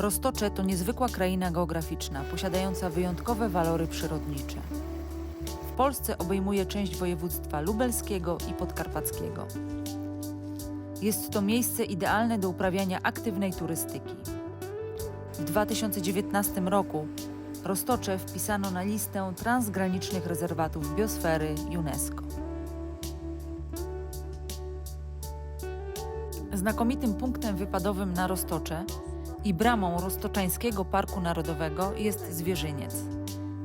Roztocze to niezwykła kraina geograficzna, posiadająca wyjątkowe walory przyrodnicze. W Polsce obejmuje część województwa lubelskiego i podkarpackiego. Jest to miejsce idealne do uprawiania aktywnej turystyki. W 2019 roku Roztocze wpisano na listę transgranicznych rezerwatów biosfery UNESCO. Znakomitym punktem wypadowym na Roztocze i bramą Roztoczańskiego Parku Narodowego jest Zwierzyniec.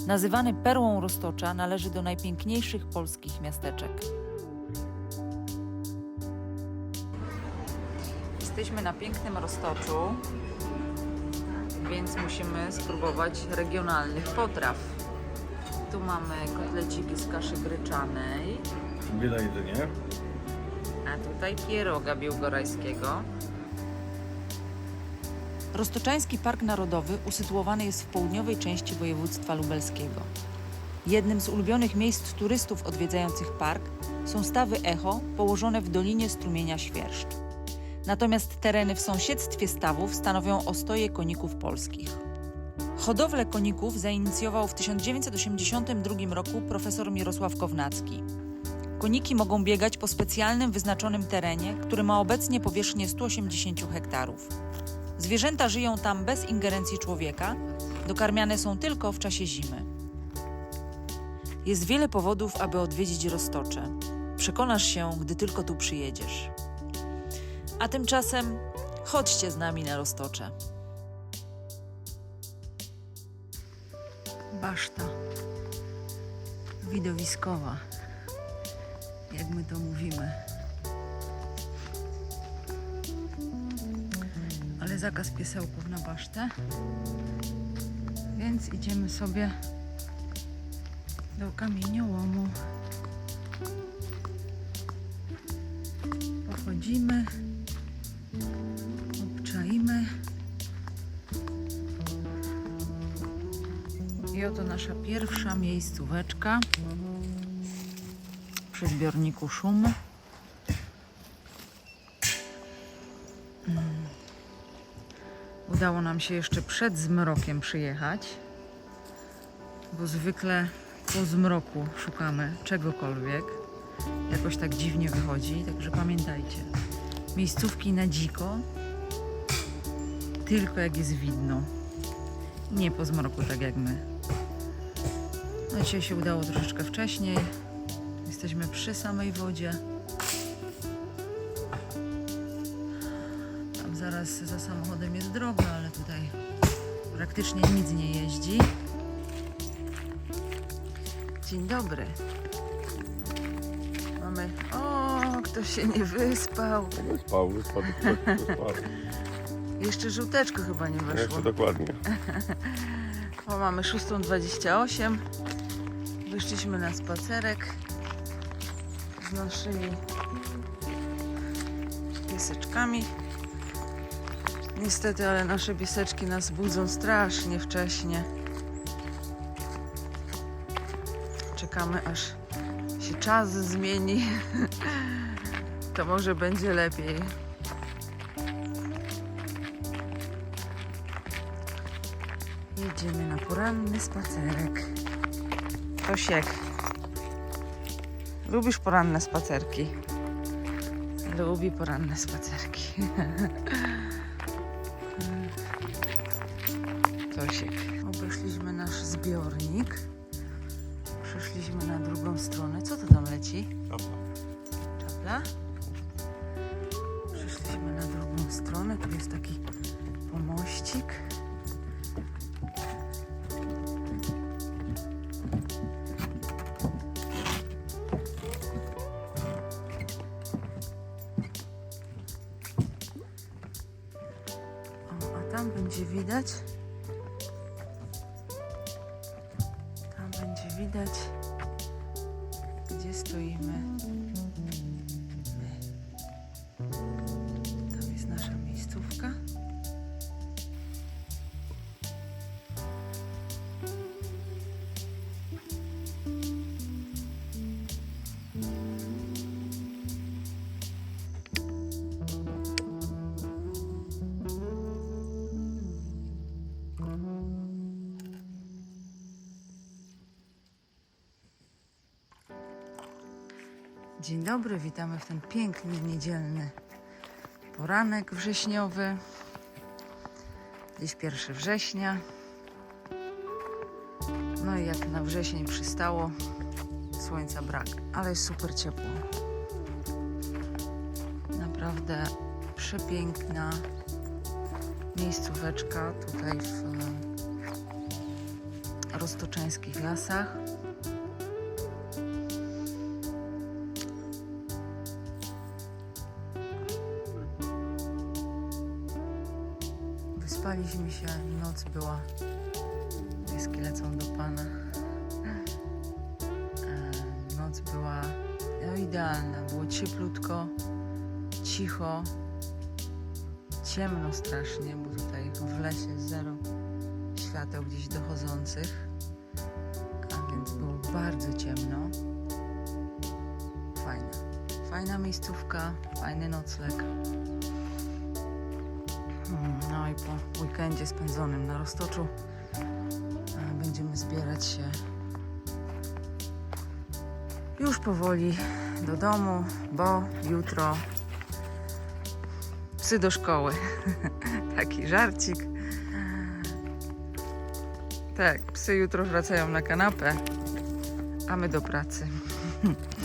Nazywany perłą Roztocza należy do najpiękniejszych polskich miasteczek. Jesteśmy na pięknym Roztoczu, więc musimy spróbować regionalnych potraw. Tu mamy kotleciki z kaszy gryczanej, Wiele jedzenie. a tutaj pieroga biłgorajskiego. Roztoczański Park Narodowy usytuowany jest w południowej części województwa lubelskiego. Jednym z ulubionych miejsc turystów odwiedzających park są stawy Echo położone w dolinie strumienia Świerszcz. Natomiast tereny w sąsiedztwie stawów stanowią ostoje koników polskich. Hodowlę koników zainicjował w 1982 roku profesor Mirosław Kownacki. Koniki mogą biegać po specjalnym wyznaczonym terenie, który ma obecnie powierzchnię 180 hektarów. Zwierzęta żyją tam bez ingerencji człowieka, dokarmiane są tylko w czasie zimy. Jest wiele powodów, aby odwiedzić Roztocze. Przekonasz się, gdy tylko tu przyjedziesz. A tymczasem chodźcie z nami na Roztocze. Baszta widowiskowa, jak my to mówimy. Zakaz piesełków na basztę. Więc idziemy sobie do kamieniołomu. Pochodzimy, obczaimy. I oto nasza pierwsza miejscóweczka przy zbiorniku szum. Udało nam się jeszcze przed zmrokiem przyjechać, bo zwykle po zmroku szukamy czegokolwiek. Jakoś tak dziwnie wychodzi, także pamiętajcie. Miejscówki na dziko, tylko jak jest widno. Nie po zmroku, tak jak my. No dzisiaj się udało troszeczkę wcześniej. Jesteśmy przy samej wodzie. Tam zaraz za samochodem jest droga, ale tutaj praktycznie nic nie jeździ. Dzień dobry. Mamy. O, ktoś się nie wyspał. Wyspał, wyspał, wyspał, wyspał. Jeszcze żółteczko chyba nie weszło. Jeszcze dokładnie. O, mamy 6.28. Wyszliśmy na spacerek z naszymi pieseczkami. Niestety, ale nasze pieseczki nas budzą strasznie wcześnie. Czekamy aż się czas zmieni. To może będzie lepiej. Jedziemy na poranny spacerek. Tosiek, lubisz poranne spacerki? Lubi poranne spacerki. Tosiek. Obeszliśmy nasz zbiornik. Przeszliśmy na drugą stronę. Co to tam leci? Czapla? Przeszliśmy na drugą stronę. Tu jest taki pomościk. O, a tam będzie widać. Widać, gdzie stoimy. Dzień dobry, witamy w ten piękny niedzielny poranek wrześniowy. Dziś 1 września. No i jak na wrzesień przystało, słońca brak, ale jest super ciepło. Naprawdę przepiękna miejscóweczka tutaj w e, roztoczeńskich lasach. Wyspaliśmy się, noc była. Pieski lecą do pana. E, Noc była no, idealna. Było cieplutko, cicho, ciemno strasznie, bo tutaj w lesie zero świateł gdzieś dochodzących. A więc było bardzo ciemno. Fajna. Fajna miejscówka, fajny nocleg. I po weekendzie spędzonym na Roztoczu e, będziemy zbierać się już powoli do domu, bo jutro psy do szkoły. Taki żarcik. Tak, psy jutro wracają na kanapę, a my do pracy.